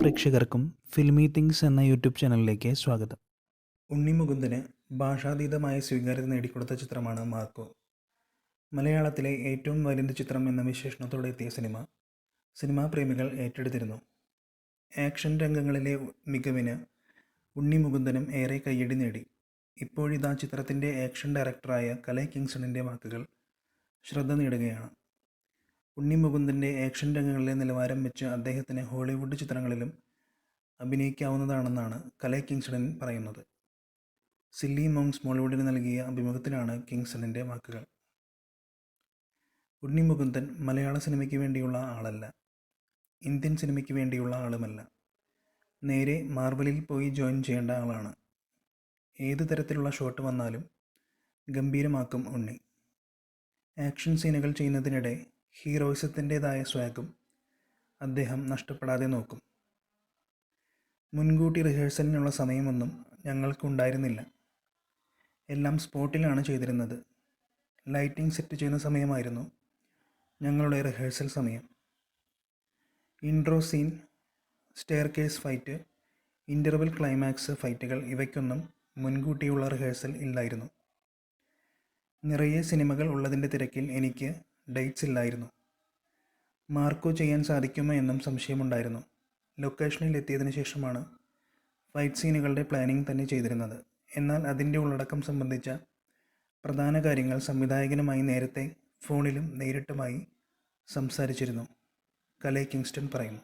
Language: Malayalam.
പ്രേക്ഷകർക്കും ഫിൽമി തിങ്സ് എന്ന യൂട്യൂബ് ചാനലിലേക്ക് സ്വാഗതം. ഉണ്ണി മുകുന്ദന് ഭാഷാതീതമായ സ്വീകാര്യത നേടിക്കൊടുത്ത ചിത്രമാണ് മാർക്കോ. മലയാളത്തിലെ ഏറ്റവും വലിയ ചിത്രം എന്ന വിശേഷണത്തോടെ എത്തിയ സിനിമ സിനിമാ പ്രേമികൾ ഏറ്റെടുത്തിരുന്നു. ആക്ഷൻ രംഗങ്ങളിലെ മികവിന് ഉണ്ണി മുകുന്ദനും ഏറെ കയ്യടി നേടി. ഇപ്പോഴിതാ ചിത്രത്തിന്റെ ആക്ഷൻ ഡയറക്ടറായ കലൈ കിങ്സണിന്റെ വാക്കുകൾ ശ്രദ്ധ നേടുകയാണ്. ഉണ്ണി മുകുന്ദന്റെ ആക്ഷൻ രംഗങ്ങളിലെ നിലവാരം വെച്ച് അദ്ദേഹത്തിന് ഹോളിവുഡ് ചിത്രങ്ങളിലും അഭിനയിക്കാവുന്നതാണെന്നാണ് കലൈ കിങ്സൺ പറയുന്നത്. സില്ലി മോങ്സ് മോളിവുഡിന് നൽകിയ അഭിമുഖത്തിലാണ് കിങ്സണിന്റെ വാക്കുകൾ. ഉണ്ണി മുകുന്ദൻ മലയാള സിനിമയ്ക്ക് വേണ്ടിയുള്ള ആളല്ല. ഇന്ത്യൻ സിനിമയ്ക്ക് വേണ്ടിയുള്ള ആളുമല്ല. നേരെ മാർബലിൽ പോയി ജോയിൻ ചെയ്യേണ്ട ആളാണ്. ഏത് തരത്തിലുള്ള ഷോട്ട് വന്നാലും ഗംഭീരമാക്കും ഉണ്ണി. ആക്ഷൻ സീനുകൾ ചെയ്യുന്നതിനിടെ ഹീറോയിസത്തിന്റെതായ സ്വാഗും അദ്ദേഹം നഷ്ടപ്പെടാതെ നോക്കും. മുൻകൂട്ടി റിഹേഴ്സലിനുള്ള സമയമൊന്നും ഞങ്ങൾക്കുണ്ടായിരുന്നില്ല. എല്ലാം സ്പോട്ടിലാണ് ചെയ്തിരുന്നത്. ലൈറ്റിംഗ് സെറ്റ് ചെയ്യുന്ന സമയമായിരുന്നു ഞങ്ങളുടെ റിഹേഴ്സൽ സമയം. Intro scene staircase fight interval climax ഫൈറ്റുകൾ ഇവയ്ക്കൊന്നും മുൻകൂട്ടിയുള്ള റിഹേഴ്സൽ ഇല്ലായിരുന്നു. നിറയെ സിനിമകൾ ഉള്ളതിന്റെ തിരക്കിൽ എനിക്ക് ഡേറ്റ്സ് ഇല്ലായിരുന്നു. മാർക്കോ ചെയ്യാൻ സാധിക്കുമോ എന്നും സംശയമുണ്ടായിരുന്നു. ലൊക്കേഷനിൽ എത്തിയതിനു ശേഷമാണ് ഫൈറ്റ് സീനുകളുടെ പ്ലാനിംഗ് തന്നെ ചെയ്തിരുന്നത്. എന്നാൽ അതിന്റെ ഉള്ളടക്കം സംബന്ധിച്ച പ്രധാന കാര്യങ്ങൾ സംവിധായകനുമായി നേരത്തെ ഫോണിലും നേരിട്ടുമായി സംസാരിച്ചിരുന്നു. കലേ കിങ്സ്റ്റൺ പറയുന്നു.